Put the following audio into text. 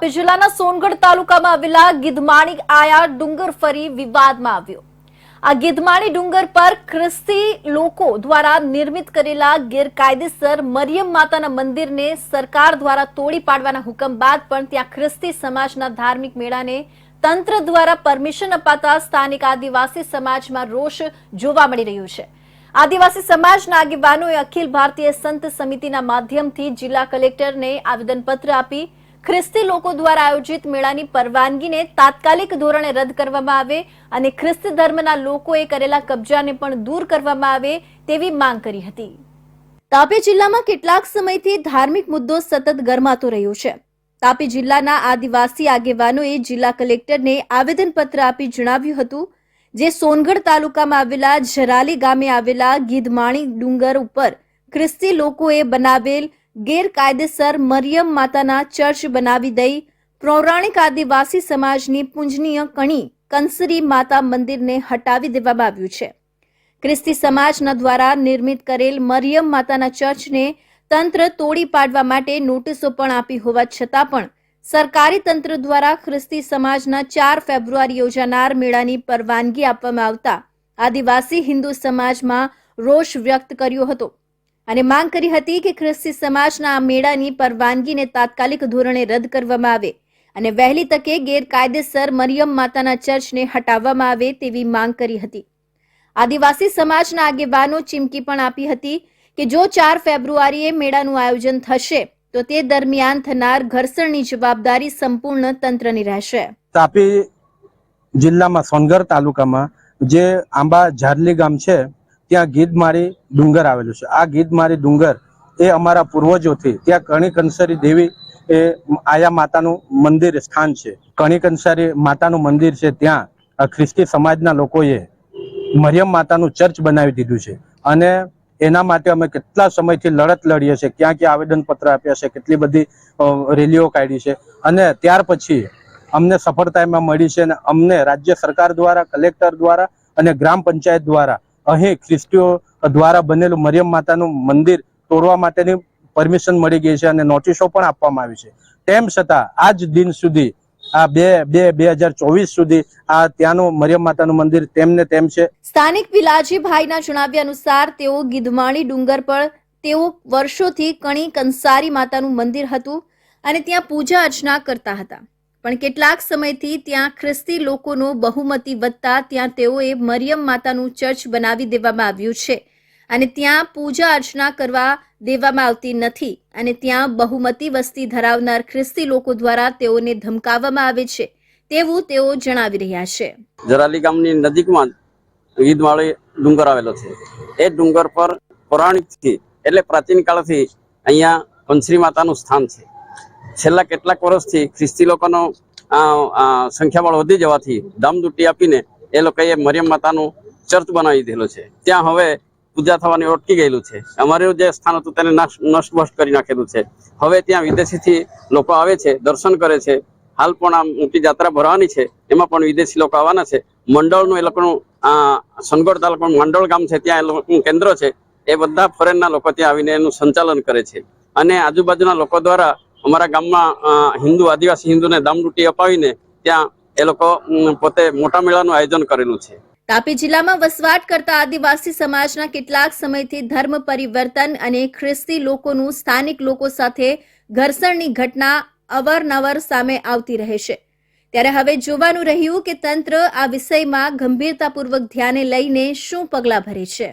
જિલ્લાના સોનગઢ તાલુકામાં આવેલા ગીધમાણી આયા ડુંગર ફરી વિવાદમાં આવ્યો. આ ગીધમાણી ડુંગર પર ખ્રિસ્તી લોકો દ્વારા નિર્મિત કરેલા ગેરકાયદેસર મરિયમ માતાના મંદિરને સરકાર દ્વારા તોડી પાડવાના હુકમ બાદ પણ ત્યાં ખ્રિસ્તી સમાજના ધાર્મિક મેળાને તંત્ર દ્વારા પરમિશન અપાતા સ્થાનિક આદિવાસી સમાજમાં રોષ જોવા મળી રહ્યો છે. આદિવાસી સમાજના આગેવાનોએ અખિલ ભારતીય સંત સમિતિના માધ્યમથી જિલ્લા કલેક્ટરને આવેદનપત્ર આપી ખ્રિસ્તી લોકો દ્વારા આયોજિત મેળાની પરવાનગીને તાત્કાલિક ધોરણે રદ કરવામાં આવે અને ખ્રિસ્તી ધર્મના લોકોએ કરેલા કબજાને પણ દૂર કરવામાં આવે તેવી માંગ કરી હતી. તાપી જિલ્લામાં કેટલાક સમયથી ધાર્મિક મુદ્દો સતત ગરમાતો રહ્યો છે. તાપી જિલ્લાના આદિવાસી આગેવાનોએ જિલ્લા કલેક્ટરને આવેદનપત્ર આપી જણાવ્યું હતું જે સોનગઢ તાલુકામાં આવેલા જરાલી ગામે આવેલા ગીધમાણી ડુંગર ઉપર ખ્રિસ્તી લોકોએ બનાવેલ ગેરકાયદેસર મરિયમ માતાના ચર્ચ બનાવી દઈ પૌરાણિક આદિવાસી સમાજની પૂજનીય કણી કંસરી માતા મંદિરને હટાવી દેવામાં આવ્યું છે. ખ્રિસ્તી સમાજના દ્વારા નિર્મિત કરેલ મરિયમ માતાના ચર્ચને તંત્ર તોડી પાડવા માટે નોટિસો પણ આપી હોવા છતાં પણ સરકારી તંત્ર દ્વારા ખ્રિસ્તી સમાજના ચાર ફેબ્રુઆરી યોજાનાર મેળાની પરવાનગી આપવામાં આવતા આદિવાસી હિન્દુ સમાજમાં રોષ વ્યક્ત કર્યો હતો. અને માંગ કરી હતી કે ખ્રિસ્તી સમાજના આ મેળાની પરવાનગીને તાત્કાલિક ધોરણે રદ કરવામાં આવે અને વહેલી તકે ગેરકાયદેસર મરિયમ માતાના ચર્ચને હટાવવામાં આવે તેવી માંગ કરી હતી. આદિવાસી સમાજના આગેવાનો ચીમકી પણ આપી હતી કે જો ચાર ફેબ્રુઆરીએ મેળાનું આયોજન થશે, તો તે દરમિયાન થનાર ઘર્ષણની જવાબદારી સંપૂર્ણ તંત્રની રહેશે. તાપી જિલ્લામાં સોનગઢ તાલુકામાં જે આંબા ઝારલી ગામ છે ત્યાં ગીધમારી ડુંગર આવેલું છે. આ ગીધમારી ડુંગર એ અમારા પૂર્વજોથી, ત્યાં કણિકંસરી દેવી એ આયા માતાનું મંદિર સ્થાન છે. કણિકંસરી માતાનું મંદિર છે ત્યાં. ખ્રિસ્તી સમાજના લોકોએ મરિયમ માતાનું ચર્ચ બનાવી દીધું છે. અને એના માટે અમે કેટલા સમયથી લડત લડીએ છીએ, ક્યાં ક્યાં આવેદનપત્ર આપ્યા છે, કેટલી બધી રેલીઓ કાઢી છે. અને ત્યાર પછી અમને સફળતા એમાં મળી છે અને અમને રાજ્ય સરકાર દ્વારા, કલેક્ટર દ્વારા અને ગ્રામ પંચાયત દ્વારા અહીં ખ્રિસ્તીઓ દ્વારા બનેલું મરિયમ માતાનું મંદિર તોડવા માટેની પરમિશન મળી ગઈ છે અને નોટિસો પણ આપવામાં આવી છે. તેમ છતાં, આજ દિન સુધી, આ બે બે બે હજાર ચોવીસ સુધી આ ત્યાંનું મરિયમ માતાનું મંદિર તેમને તેમ છે. સ્થાનિક વિલાજીભાઈના જણાવ્યા અનુસાર, તેઓ ગીધમાણી ડુંગર પર તેઓ વર્ષોથી કણી કંસારી માતાનું મંદિર હતું અને ત્યાં પૂજા અર્ચના કરતા હતા. પણ કેટલાક સમયથી ત્યાં ખ્રિસ્તી લોકોનો બહુમતી વધતા ત્યાં તેઓએ મરિયમ માતાનું ચર્ચ બનાવી દેવામાં આવ્યું છે અને ત્યાં પૂજા અર્ચના કરવા દેવામાં આવતી નથી અને ત્યાં બહુમતી વસ્તી ધરાવનાર ખ્રિસ્તી લોકો દ્વારા તેઓને ધમકાવવામાં આવે છે તેવું તેઓ જણાવી રહ્યા છે. જરાલી ગામની નજીકમાં ગીધમાળી ડુંગર આવેલો છે. એ ડુંગર પર પૌરાણિકથી એટલે પ્રાચીન કાળથી અહીંયા કંસરી માતાનું સ્થાન છે. છેલ્લા કેટલાક વર્ષથી ખ્રિસ્તી લોકોનો સંખ્યાબળ વધી જવાથી દામદુટી આપીને એ લોકોએ મરિયમ માતાનું ચર્ચ બનાવી દીધેલું છે. ત્યાં હવે પૂજા થવાની અટકી ગયેલું છે. અમારું જે સ્થાન હતું તેને નાશ- નષ્ટભ્રષ્ટ કરી નાખેલું છે. હવે ત્યાં વિદેશીથી લોકો આવે છે, દર્શન કરે છે. હાલ પણ આ મોટી જાત્રા ભરવાની છે. એમાં પણ વિદેશી લોકો આવવાના છે. મંડળનું એ લોકોનું સોનગઢ તાલુકાનું મંડળ ગામ છે, ત્યાં એ લોકોનું કેન્દ્ર છે. એ બધા ફોરેનના લોકો ત્યાં આવીને એનું સંચાલન કરે છે. અને આજુબાજુના લોકો દ્વારા અમારા ગામમાં હિન્દુ, આદિવાસી હિન્દુને દામડૂટી અપાવીને ત્યાં એ લોકો પોતે મોટા મેળાનું આયોજન કરેલું છે. તાપી જિલ્લામાં વસવાટ કરતા આદિવાસી સમાજના કેટલાક સમયથી ધર્મ પરિવર્તન અને ખ્રિસ્તી લોકોનું સ્થાનિક લોકો સાથે ઘર્ષણની ઘટના અવારનવાર સામે આવતી રહે છે. ત્યારે હવે જોવાનું રહ્યું કે તંત્ર આ વિષયમાં ગંભીરતાપૂર્વક ધ્યાને લઈને શું પગલાં ભરે છે.